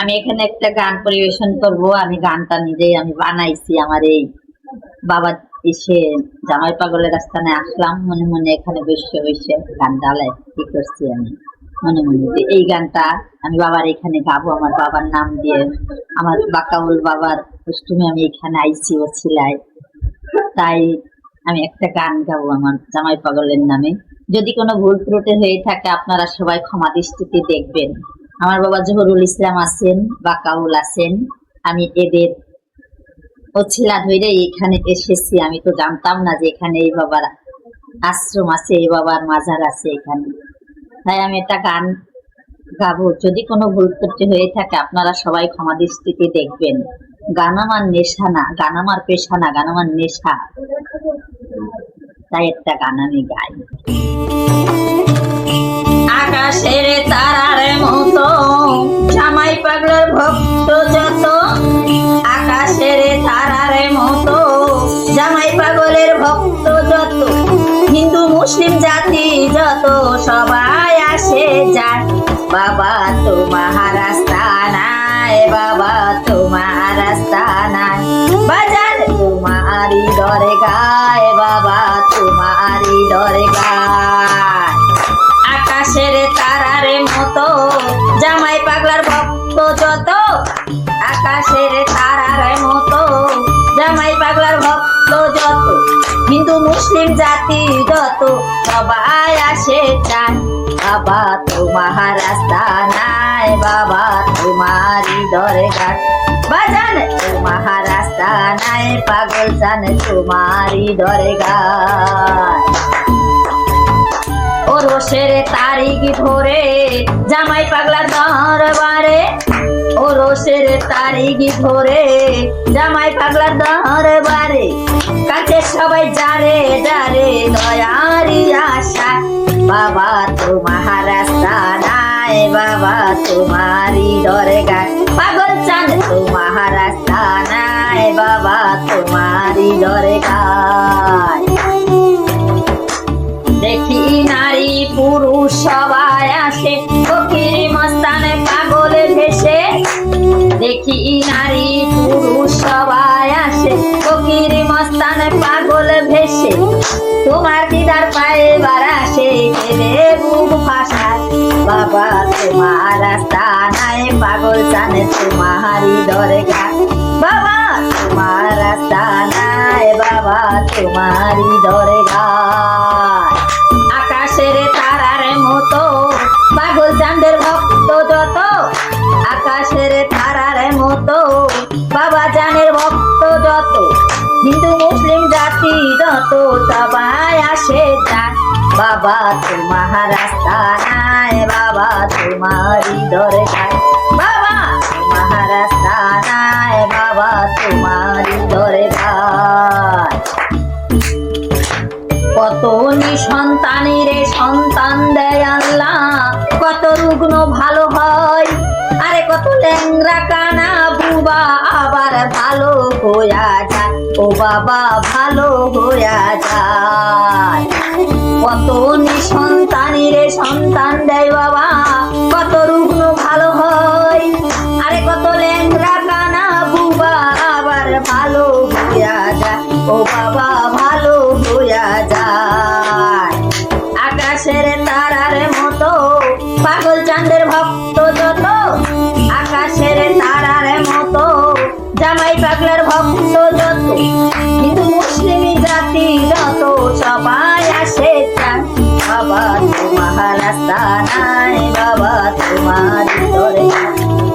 আমি এখানে একটা গান পরিবেশন করব। আমি গানটা নিজেই আমি বানাইছি। আমার এই বাবা এসে জামাই পাগলের স্থানে আসলাম। মনে মনে এখানে বসে বসে গান ডালাই কি করছি আমি? মনে মনে যে এই গানটা আমি বাবার এখানে গাবো। আমার বাবার নাম দিয়ে আমার বাকাউল বাবার অষ্টমী আমি এখানে আইছি ও ছিলাই তাই আমি একটা গান গাবো আমার জামাই পাগলের নামে। যদি কোনো ভুল ত্রুটি হয়ে থাকে আপনারা সবাই ক্ষমা দৃষ্টিতে দেখবেন। আমার বাবা জহরুল ইসলাম আছেন, বাকাউল আছেন। আমি এদের অছিলা ধরে এখানে এসেছি। আমি তো জানতাম না যে এখানে এই বাবার আশ্রম আছে, এই বাবার মাজার আছে এখানে। তাই আমি একটা গান গাবো। যদি কোনো ভুল ত্রুটি হয়ে থাকে, আপনারা সবাই ক্ষমা দৃষ্টিতে দেখবেন। গান আমার নেশা না, গান আমার পেশা না, গান আমার নেশা। তাই একটা গান আমি গাই। আকাশের তারার মতো জামাই পাগলের ভক্ত যত, আকাশের তারার মতো জামাই পাগলের ভক্ত যত, হিন্দু মুসলিম জাতি যত, সবাই আসে যায় বাবা, তোমার রাস্তা নাই, বাবা, তোমার রাস্তা নাই। বাজার তোমারই দরে গায়, বাবা তোমারই দরে গায়। যত আকাশের তারার মতো, জামাই পাগলার ভক্ত যত, হিন্দু, মুসলিম জাতি যত, সবাই আসে চান। বাবা, তোমার রাস্তা নাই, বাবা, তোমারই দরে ঘাট বাজান, তোমার রাস্তা নাই, পাগল চান, তোমারই দরে ঘাট ও রোষের তারিখ ধরে জামাই পাগলার দরবারে ও রোষের তারিখ ধরে জামাই পাগলার দরবারে, কাছে সবাই যারে যারে দয়ারি আশা। বাবা, তোমার নাই, বাবা, তোমারই দরে গায় পাগল চাঁদ, তোমার নাই, বাবা, তোমারই দরে গায় দেখি নারী তোমার দিদার পায়ে বার আসে কেঁদে বুক ভাষায় বাবা, তোমার রাস্তা নাই, পাগল জানে তোমারই দরে গা বাবা, তোমার রাস্তা নাই, বাবা, তোমারই দরে আকাশের তারার মতো, পাগল চাঁদের ভক্ত যত। আকাশের তারার মতো, বাবা জানের ভক্ত হিন্দু মুসলিম জাতি যত সবাই আসে যান বাবা, তোমার রাস্তা নাই, বাবা তোমারই দরে গায় বাবা, তোমার রাস্তা নাই, বাবা তোমারই দরে গায় কত নিঃসন্তানের সন্তান দেয় আল্লাহ, কত রুগ্ন ভালো হয়, আরে কত ল্যাংরা কানা বুবা আবার ভালো হইয়া যায়। ও বাবা ভালো হইয়া যায়। কত নিঃসন্তানের সন্তান দেয় বাবা। কত রুগ্ন ভালো হয়, আরে কত ল্যাংরা কানা বুবা আবার ভালো হইয়া যায়। ও বাবা ভালো হইয়া যায়। আকাশের তারার মতো পাগল চাঁদের ভক্ত যত মুসলিম জাতি তোমার নাই বাবা তোমার দরে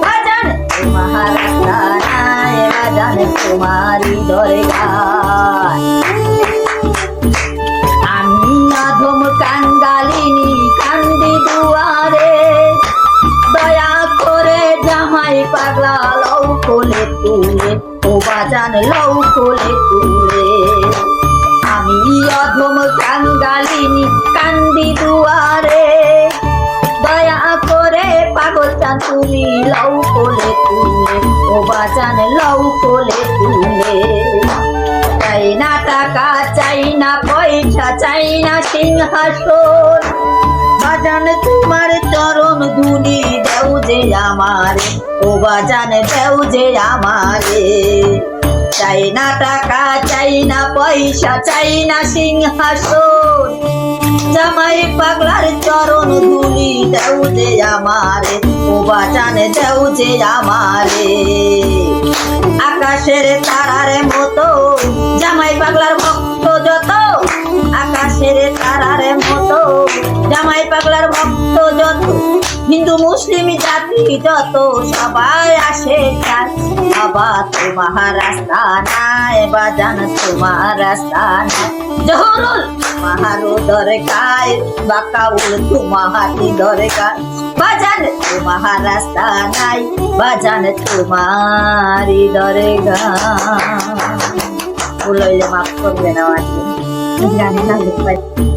বাজান তোমার রাস্তা নাই বাজান তোমারই দরে গায় আমি দয়া করে জামাই পাগলা ও বাজান লও কোলে তুলে আমি অধম কাঙ্গালিনী কান্দি দুয়ারে। দয়া করে পাগল চান তুমি লও কোলে তুলে ও বাজান লও কোলে তুলে চাই না টাকা, চাই না পয়সা, চাই না সিংহাসন। বাজান, তোমার চরণ ধুলি দেও যে আমারে। ও বাজান, দেও যে আমারে। চাই না টাকা, চাই না পয়সা, চাই না সিংহাসন। জামাই পাগলার চরণ ধুলি দেও যে আমারে। ও বাজান, দেও যে আমারে। আকাশের তারার মতো জামাই পাগলার হিন্দু মুসলিম জাতি যত সবাই আসে বাবা তোমার রাস্তা নাই বাজান তোমার রাস্তা নাই। জহরুল! তোমারও দরকার বাকাউল তোমাহাতি দরকার। বাজান তোমার রাস্তা নাই বাজান তোমারই দরকার। ভুল হইলে মাফ করবে না গান না।